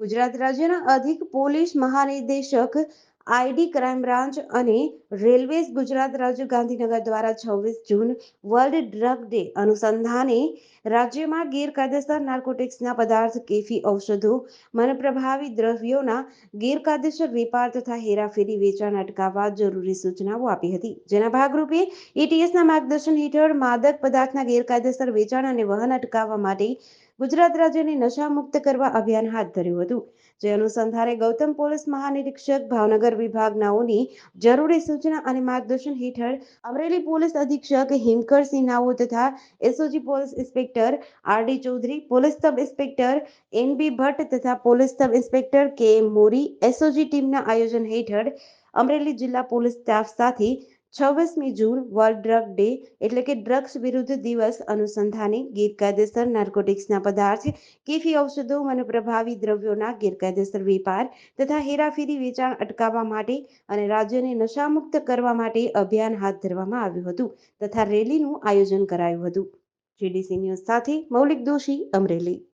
ગુજરાત રાજ્યના અધિક પોલીસ મહાનિદેશક, આઈડી ક્રાઇમ બ્રાન્ચ અને રેલવેઝ ગુજરાત રાજ્ય ગાંધીનગર દ્વારા છવ્વીસ જૂન વર્લ્ડ ડ્રગ ડે અનુસંધાને રાજ્યમાં ગેરકાયદેસર નાર્કોટિક્સના પદાર્થ, કેફી ઔષધો, મનપ્રભાવી દ્રવ્યોના ગેરકાયદેસર વેપાર તથા હેરાફેરી વેચાણ અટકાવવા જરૂરી સૂચનાઓ આપી હતી. જેના ભાગરૂપે એટીએસના માર્ગદર્શન હેઠળ માદક પદાર્થના ગેરકાયદેસર વેચાણ અને વહન અટકાવવા માટે ગુજરાત રાજ્યને નશામુક્ત કરવા અભિયાન હાથ ધર્યું હતું. જે અનુસંધાને ગૌતમ પોલીસ મહાનિરીક્ષક ભાવનગર વિભાગનાઓની જરૂરી સૂચના અને માર્ગદર્શન હેઠળ અમરેલી પોલીસ અધિક્ષક હિમકરસિંહ નાઓ તથા SOG police inspector R D Chaudhary, police sub inspector N B Bhatt તથા પોલીસ સબ ઇન્સ્પેક્ટર કે એમ મોરી, એસઓજી ટીમના આયોજન હેઠળ અમરેલી જિલ્લા પોલીસ સ્ટાફ સાથે છવ્વીસમી જૂન, વર્લ્ડ ડ્રગ ડે એટલે કે ડ્રગ્સ વિરુદ્ધ દિવસ અનુસંધાને ગેરકાયદેસર નાર્કોટિક્સના પદાર્થ, કેફી ઔષધો મનપ્રભાવી દ્રવ્યોના ગેરકાયદેસર વેપાર તથા હેરાફેરી વેચાણ અટકાવવા માટે અને રાજ્યને નશામુક્ત કરવા માટે અભિયાન હાથ ધરવામાં આવ્યું હતું તથા રેલીનું આયોજન કરાયું હતું. જીડીસી ન્યૂઝ સાથે મૌલિક દોશી અમરેલી.